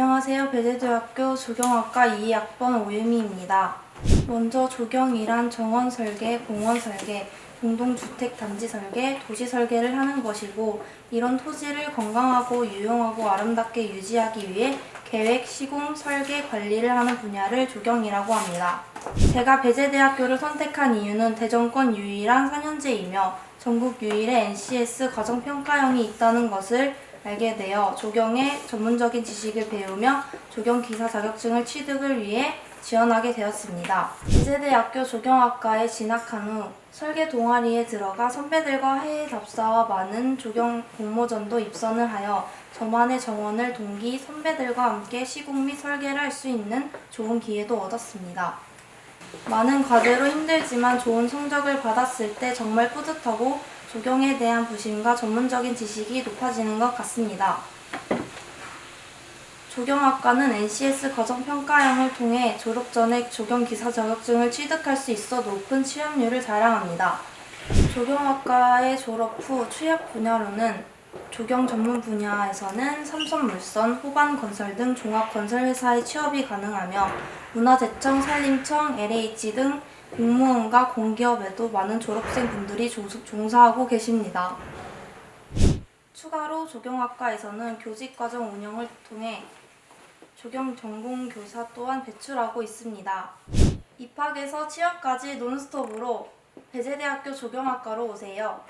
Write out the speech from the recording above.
안녕하세요. 배재대학교 조경학과 2학번 오유미입니다. 먼저 조경이란 정원 설계, 공원 설계, 공동주택 단지 설계, 도시 설계를 하는 것이고 이런 토지를 건강하고 유용하고 아름답게 유지하기 위해 계획, 시공, 설계, 관리를 하는 분야를 조경이라고 합니다. 제가 배재대학교를 선택한 이유는 대전권 유일한 4년제이며 전국 유일의 NCS 과정평가형이 있다는 것을 알게 되어 조경의 전문적인 지식을 배우며 조경 기사 자격증을 취득을 위해 지원하게 되었습니다. 배재대학교 조경학과에 진학한 후 설계 동아리에 들어가 선배들과 해외 답사와 많은 조경 공모전도 입선을 하여 저만의 정원을 동기 선배들과 함께 시공 및 설계를 할 수 있는 좋은 기회도 얻었습니다. 많은 과제로 힘들지만 좋은 성적을 받았을 때 정말 뿌듯하고 조경에 대한 부심과 전문적인 지식이 높아지는 것 같습니다. 조경학과는 NCS 과정평가형을 통해 졸업 전에 조경기사 자격증을 취득할 수 있어 높은 취업률을 자랑합니다. 조경학과의 졸업 후 취업 분야로는 조경 전문 분야에서는 삼성물산, 호반건설 등 종합건설회사에 취업이 가능하며 문화재청, 산림청, LH 등 공무원과 공기업에도 많은 졸업생 분들이 조- 종사하고 계십니다. 추가로 조경학과에서는 교직과정 운영을 통해 조경 전공 교사 또한 배출하고 있습니다. 입학에서 취업까지 논스톱으로 배재대학교 조경학과로 오세요.